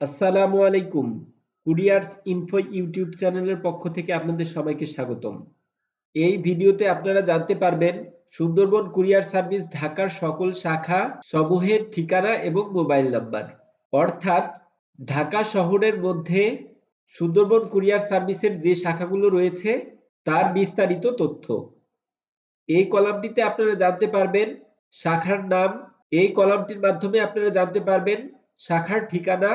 আসসালামু আলাইকুম, কুরিয়ার্স info YouTube চ্যানেলের পক্ষ থেকে আপনাদের সবাইকে স্বাগতম। এই ভিডিওতে আপনারা জানতে পারবেন, সুন্দরবন কুরিয়ার সার্ভিস ঢাকার সকল শাখা সমূহের ঠিকানা এবং মোবাইল নাম্বার। অর্থাৎ, ঢাকা শহরের মধ্যে সুন্দরবন কুরিয়ার সার্ভিসের যে শাখাগুলো রয়েছে, তার বিস্তারিত তথ্য। এই কলামটিতে আপনারা জানতে পারবেন, শাখার নাম। এই কলামটির মাধ্যমে আপনারা জানতে পারবেন, শাখার ঠিকানা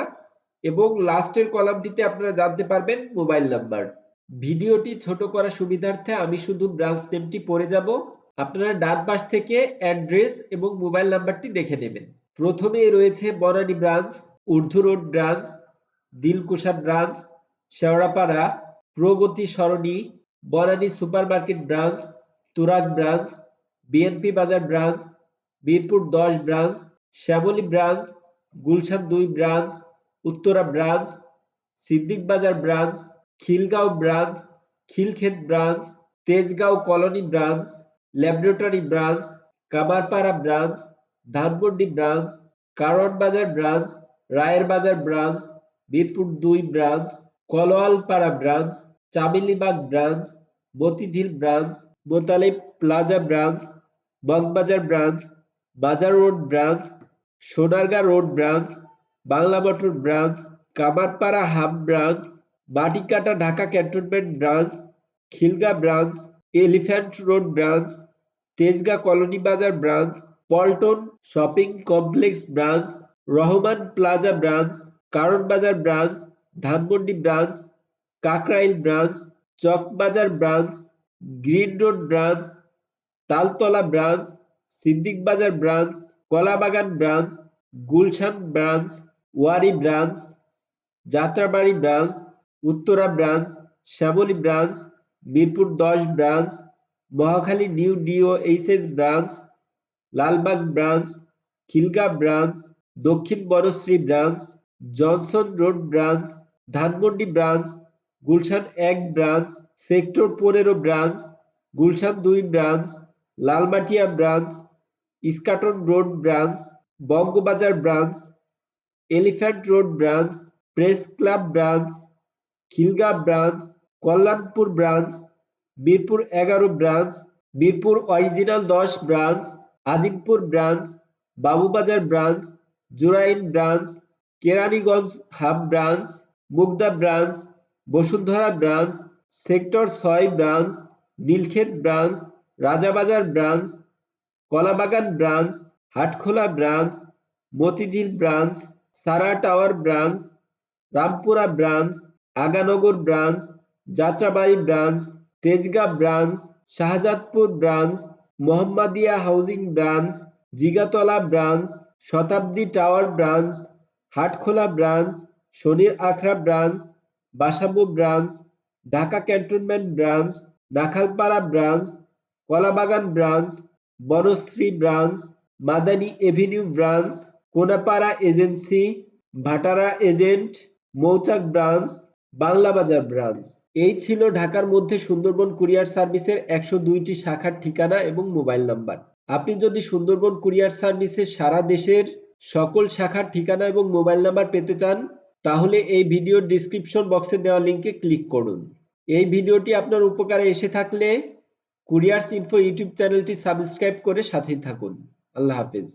এবং লাস্টের কলামটিতে আপনারা জানতে পারবেন মোবাইল নাম্বার। ভিডিওটি ছোট করার সুবিধার্থে আমি শুধু ব্রাঞ্চ নেমটি পড়ে যাব। আপনারা ডান পাশ থেকে অ্যাড্রেস এবং মোবাইল নাম্বারটি দেখে নেবেন। প্রথমে রয়েছে Banani branch Urdu road branch Dilkusha branch, Shewrapara, Pragati Sarani, Banani supermarket branch, Turag branch, BNP Bazar branch, Birpur দশ ব্রাঞ্চ, শ্যামলী ব্রাঞ্চ, গুলশান দুই branch Uttara branch Siddique Bazar branch, Khilgaon branch, Khilkhet branch, Tejgaon colony branch, laboratory branch, Kamarpara branch, Dhanmondi branch, Karwan Bazar branch, Rayer Bazar branch Birpur দুই branch, Kolowalpara branch, Chamelibag branch, Motijheel branch, Motalib plaza branch, Moghbazar branch, Bazar road branch, Sonargaon road branch Bangla motor branch, Kamarpara hub branch, Matikata Dhaka cantonment branch, Khilgaon branch, elephant road branch, Tejgaon colony Bazar branch, Paltan shopping complex branch, Rahman plaza branch, কারণ Bazar branch, Dhanmondi branch, Kakrail branch, Chawkbazar branch, green road branch, Taltala branch, Siddique Bazar branch, Kalabagan branch, Gulshan branch Wari branch, Jatrabari branch, Uttara branch, Shyamoli branch, Mirpur দশ branch, Mohakhali new DOHS branch, Lalbagh branch Khilgaon branch, দক্ষিণ Banasree branch, Johnson road branch, Dhanmondi branch, Gulshan এক branch, sector পনেরো branch, Gulshan দুই branch, Lalmatia branch, Eskaton road branch, Bangabazar branch elephant road branch press club branch Khilgaon branch Kalyanpur branch Mirpur এগারো branch Mirpur original দশ branch Azimpur branch Babubazar branch Jurain branch Keraniganj hub branch Mugda branch Bashundhara branch sector ছয় branch Nilkhet branch Rajabazar branch Kalabagan branch Hatkhola branch Motijheel branch Sara tower branch, Rampura branch, Aganagar branch, Jatrabari branch, Tejgaon branch, Shahjadpur branch, Mohammadia housing branch, Jigatola branch, Shatabdi tower branch, Hatkhola branch, Shonir Akhra branch, Basabo branch, Dhaka cantonment branch, Nakhalpara branch, Kalabagan branch, Banasree branch, Madani avenue branch Konapara agency, Bhatara agent, Mouchak branch Banglabazar branch. এই ছিল ঢাকার মধ্যে Sundarban courier সার্ভিসের একশো দুইটি শাখার ঠিকানা এবং মোবাইল নাম্বার। আপনি যদি সুন্দরবন কুরিয়ার সার্ভিসের সারা দেশের সকল শাখার ঠিকানা এবং মোবাইল নাম্বার পেতে চান, তাহলে এই ভিডিওর ডিসক্রিপশন বক্সে দেওয়া লিঙ্কে ক্লিক করুন। এই ভিডিওটি আপনার উপকারে এসে থাকলে কুরিয়ার্স ইনফো ইউটিউব চ্যানেলটি সাবস্ক্রাইব করে সাথেই থাকুন। আল্লাহ হাফেজ।